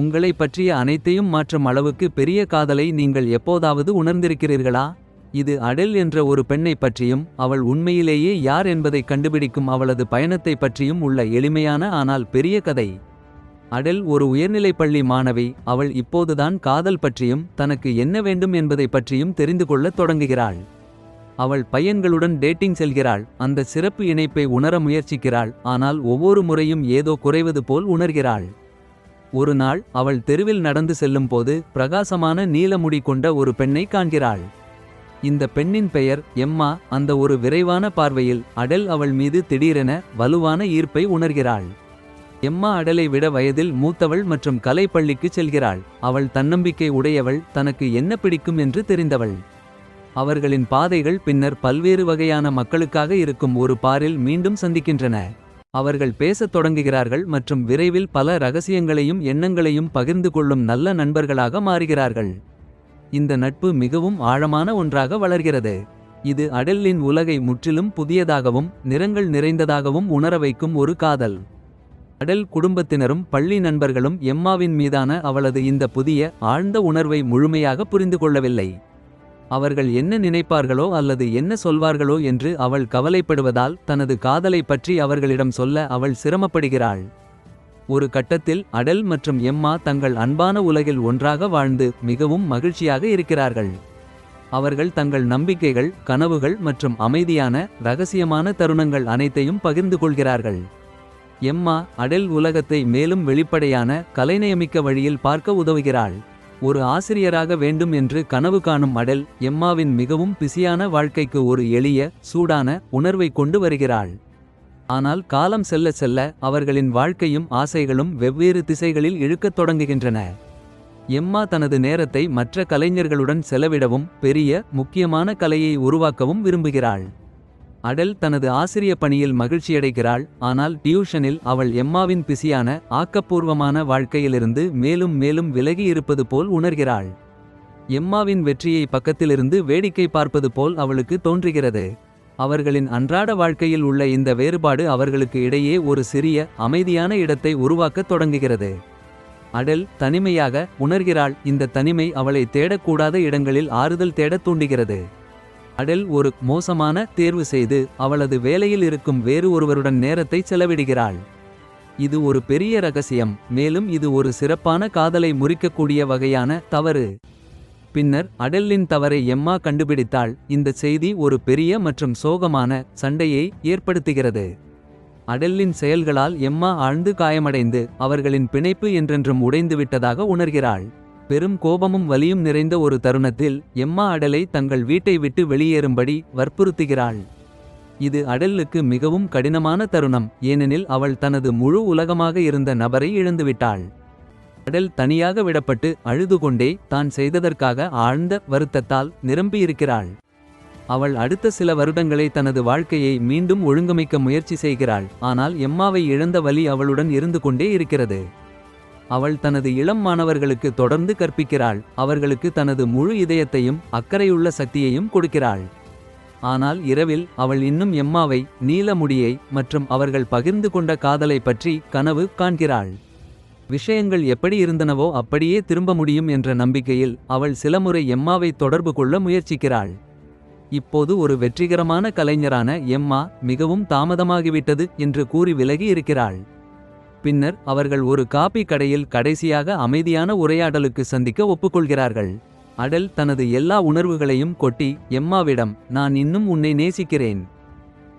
உங்களை பற்றிய அனைத்தையும் மாற்றும் அளவுக்கு பெரிய காதலை நீங்கள் எப்போதாவது உணர்ந்திருக்கிறீர்களா? இது அடெல் என்ற ஒரு பெண்ணை பற்றியும் அவள் உண்மையிலேயே யார் என்பதை கண்டுபிடிக்கும் அவளது பயணத்தை பற்றியும் உள்ள எளிமையான ஆனால் பெரிய கதை. அடெல் ஒரு உயர்நிலைப் பள்ளி மாணவி அவள் இப்போதுதான் காதல் பற்றியும் தனக்கு என்ன வேண்டும் என்பதை பற்றியும் தெரிந்து கொள்ளத் தொடங்குகிறாள். அவள் பையன்களுடன் டேட்டிங் செல்கிறாள் அந்த சிறப்பு இணைப்பை உணர முயற்சிக்கிறாள் ஆனால் ஒவ்வொரு முறையும் ஏதோ குறைவது போல் உணர்கிறாள். ஒரு நாள் அவள் தெருவில் நடந்து செல்லும்போது பிரகாசமான நீல முடி கொண்ட ஒரு பெண்ணை காண்கிறாள். இந்த பெண்ணின் பெயர் எம்மா. அந்த ஒரு விரைவான பார்வையில் அடல் அவள் மீது திடீரென வலுவான ஈர்ப்பை உணர்கிறாள். எம்மா அடலை விட வயதில் மூத்தவள் மற்றும் கலை பள்ளிக்கு செல்கிறாள். அவள் தன்னம்பிக்கை உடையவள் தனக்கு என்ன பிடிக்கும் என்று தெரிந்தவள். அவர்களின் பாதைகள் பின்னர் பல்வேறு வகையான மக்களுக்காக இருக்கும் ஒரு பாரில் மீண்டும் சந்திக்கின்றன. அவர்கள் பேசத் தொடங்குகிறார்கள் மற்றும் விரைவில் பல ரகசியங்களையும் எண்ணங்களையும் பகிர்ந்து கொள்ளும் நல்ல நண்பர்களாக மாறுகிறார்கள். இந்த நட்பு மிகவும் ஆழமான ஒன்றாக வளர்கிறது. இது அடெல்லின் உலகை முற்றிலும் புதியதாகவும் நிறங்கள் நிறைந்ததாகவும் உணர வைக்கும் ஒரு காதல். அடல் குடும்பத்தினரும் பள்ளி நண்பர்களும் எம்மாவின் மீதான அவளது இந்த புதிய ஆழ்ந்த உணர்வை முழுமையாக புரிந்து கொள்ளவில்லை. அவர்கள் என்ன நினைப்பார்களோ அல்லது என்ன சொல்வார்களோ என்று அவள் கவலைப்படுவதால் தனது காதலை பற்றி அவர்களிடம் சொல்ல அவள் சிரமப்படுகிறாள். ஒரு கட்டத்தில் அடல் மற்றும் எம்மா தங்கள் அன்பான உலகில் ஒன்றாக வாழ்ந்து மிகவும் மகிழ்ச்சியாக இருக்கிறார்கள். அவர்கள் தங்கள் நம்பிக்கைகள் கனவுகள் மற்றும் அமைதியான ரகசியமான தருணங்கள் அனைத்தையும் பகிர்ந்து கொள்கிறார்கள். எம்மா அடல் உலகத்தை மேலும் வெளிப்படையான கலைநயமிக்க வழியில் பார்க்க உதவுகிறாள். ஒரு ஆசிரியராக வேண்டும் என்று கனவு காணும் மடல் எம்மாவின் மிகவும் பிஸியான வாழ்க்கைக்கு ஒரு எளிய சூடான உணர்வை கொண்டு வருகிறாள். ஆனால் காலம் செல்ல செல்ல அவர்களின் வாழ்க்கையும் ஆசைகளும் வெவ்வேறு திசைகளில் இழுக்கத் தொடங்குகின்றன. எம்மா தனது நேரத்தை மற்ற கலைஞர்களுடன் செலவிடவும் பெரிய முக்கியமான கலையை உருவாக்கவும் விரும்புகிறாள். அடல் தனது ஆசிரிய பணியில் மகிழ்ச்சியடைகிறாள். ஆனால் டியூஷனில் அவள் எம்மாவின் பிசியான ஆக்கப்பூர்வமான வாழ்க்கையிலிருந்து மேலும் மேலும் விலகி இருப்பது போல் உணர்கிறாள். எம்மாவின் வெற்றியை பக்கத்திலிருந்து வேடிக்கை பார்ப்பது போல் அவளுக்கு தோன்றுகிறது. அவர்களின் அன்றாட வாழ்க்கையில் உள்ள இந்த வேறுபாடு அவர்களுக்கு இடையே ஒரு சிறிய அமைதியான இடத்தை உருவாக்கத் தொடங்குகிறது. அடல் தனிமையாக உணர்கிறாள். இந்த தனிமை அவளை தேடக்கூடாத இடங்களில் ஆறுதல் தேடத் தூண்டுகிறது. அடெல் ஒரு மோசமான தேர்வு செய்து அவளது வேலையில் இருக்கும் வேறு ஒருவருடன் நேரத்தை செலவிடுகிறாள். இது ஒரு பெரிய ரகசியம் மேலும் இது ஒரு சிறப்பான காதலை முறிக்கக்கூடிய வகையான தவறு. பின்னர் அடெல்லின் தவறை எம்மா கண்டுபிடித்தாள் இந்த செய்தி ஒரு பெரிய மற்றும் சோகமான சண்டையை ஏற்படுத்துகிறது. அடெல்லின் செயல்களால் எம்மா ஆழ்ந்து காயமடைந்து அவர்களின் பிணைப்பு என்றென்றும் உடைந்துவிட்டதாக உணர்கிறாள். பெரும் கோபமும் வலியும் நிறைந்த ஒரு தருணத்தில் எம்மா அடலை தங்கள் வீட்டை விட்டு வெளியேறும்படி வற்புறுத்துகிறாள். இது அடலுக்கு மிகவும் கடினமான தருணம். ஏனெனில் அவள் தனது முழு உலகமாக இருந்த நபரை இழந்துவிட்டாள். அடல் தனியாக விடப்பட்டு அழுது கொண்டே தான் செய்ததற்காக ஆழ்ந்த வருத்தத்தால் நிரம்பியிருக்கிறாள். அவள் அடுத்த சில வருடங்களை தனது வாழ்க்கையை மீண்டும் ஒழுங்கமைக்க முயற்சி செய்கிறாள். ஆனால் எம்மாவை இழந்த வலி அவளுடன் இருந்து கொண்டே இருக்கிறது. அவள் தனது இளம் மாணவர்களுக்கு தொடர்ந்து கற்பிக்கிறாள். அவர்களுக்கு தனது முழு இதயத்தையும் அக்கறையுள்ள சக்தியையும் கொடுக்கிறாள். ஆனால் இரவில் அவள் இன்னும் எம்மாவை நீல முடியை மற்றும் அவர்கள் பகிர்ந்து கொண்ட காதலை பற்றி கனவு காண்கிறாள். விஷயங்கள் எப்படி இருந்தனவோ அப்படியே திரும்ப முடியும் என்ற நம்பிக்கையில் அவள் சிலமுறை எம்மாவை தொடர்பு கொள்ள முயற்சிக்கிறாள். இப்போது ஒரு வெற்றிகரமான கலைஞரான எம்மா மிகவும் தாமதமாகிவிட்டது என்று கூறி விலகி இருக்கிறாள். பின்னர் அவர்கள் ஒரு காபி கடையில் கடைசியாக அமைதியான உரையாடலுக்கு சந்திக்க ஒப்புக்கொள்கிறார்கள். அடல் தனது எல்லா உணர்வுகளையும் கொட்டி எம்மாவிடம் நான் இன்னும் உன்னை நேசிக்கிறேன்.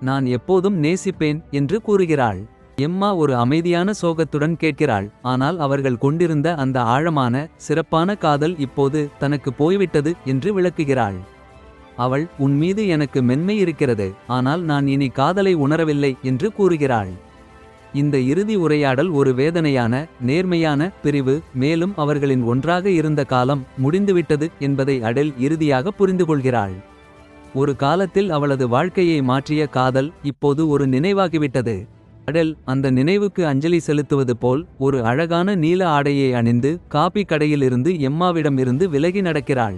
நான் எப்போதும் நேசிப்பேன் என்று கூறுகிறாள். எம்மா ஒரு அமைதியான சோகத்துடன் கேட்கிறாள். ஆனால் அவர்கள் கொண்டிருந்த அந்த ஆழமான சிறப்பான காதல் இப்போது தனக்கு போய்விட்டது என்று விளக்குகிறாள். அவள் உன் மீது எனக்கு மென்மை இருக்கிறது. ஆனால் நான் இனி காதலை உணரவில்லை என்று கூறுகிறாள். இந்த இறுதி உரையாடல் ஒரு வேதனையான நேர்மையான பிரிவு மேலும் அவர்களின் ஒன்றாக இருந்த காலம் முடிந்துவிட்டது என்பதை அடல் இறுதியாக புரிந்துகொள்கிறாள் ஒரு காலத்தில் அவளது வாழ்க்கையை மாற்றிய காதல் இப்போது ஒரு நினைவாகிவிட்டது. அடல் அந்த நினைவுக்கு அஞ்சலி செலுத்துவது போல் ஒரு அழகான நீல ஆடையை அணிந்து காபி கடையிலிருந்து எம்மாவிடம் இருந்து விலகி நடக்கிறாள்.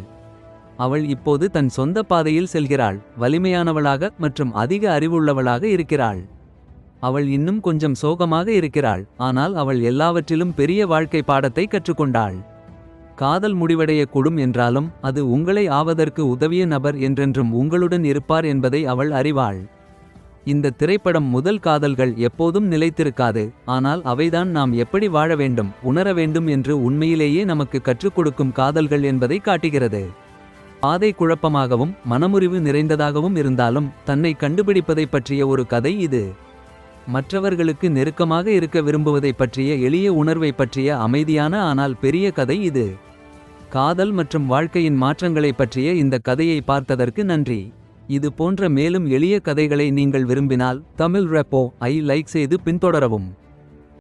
அவள் இப்போது தன் சொந்த பாதையில் செல்கிறாள். வலிமையானவளாக மற்றும் அதிக அறிவுள்ளவளாக இருக்கிறாள். அவள் இன்னும் கொஞ்சம் சோகமாக இருக்கிறாள். ஆனால் அவள் எல்லாவற்றிலும் பெரிய வாழ்க்கை பாடத்தை கற்றுக்கொண்டாள். காதல் முடிவடையக்கூடும் என்றாலும் அது உங்களை ஆவதற்கு உதவிய நபர் என்றென்றும் உங்களுடன் இருப்பார் என்பதை அவள் அறிவாள். இந்த திரைப்படம் முதல் காதல்கள் எப்போதும் நிலைத்திருக்காது. ஆனால் அவைதான் நாம் எப்படி வாழ வேண்டும் உணர வேண்டும் என்று உண்மையிலேயே நமக்கு கற்றுக் கொடுக்கும் காதல்கள் என்பதை காட்டுகிறது. பாதை குழப்பமாகவும் மனமுறிவு நிறைந்ததாகவும் இருந்தாலும் தன்னை கண்டுபிடிப்பதைப் பற்றிய ஒரு கதை இது. மற்றவர்களுக்கு நெருக்கமாக இருக்க விரும்புவதைப் பற்றிய எளிய உணர்வைப் பற்றிய அமைதியான ஆனால் பெரிய கதை இது. காதல் மற்றும் வாழ்க்கையின் மாற்றங்களைப் பற்றிய இந்த கதையை பார்த்ததற்கு நன்றி. இது போன்ற மேலும் எளிய கதைகளை நீங்கள் விரும்பினால் தமிழ் ரெப்போ ஐ லைக் செய்து பின்தொடரவும்.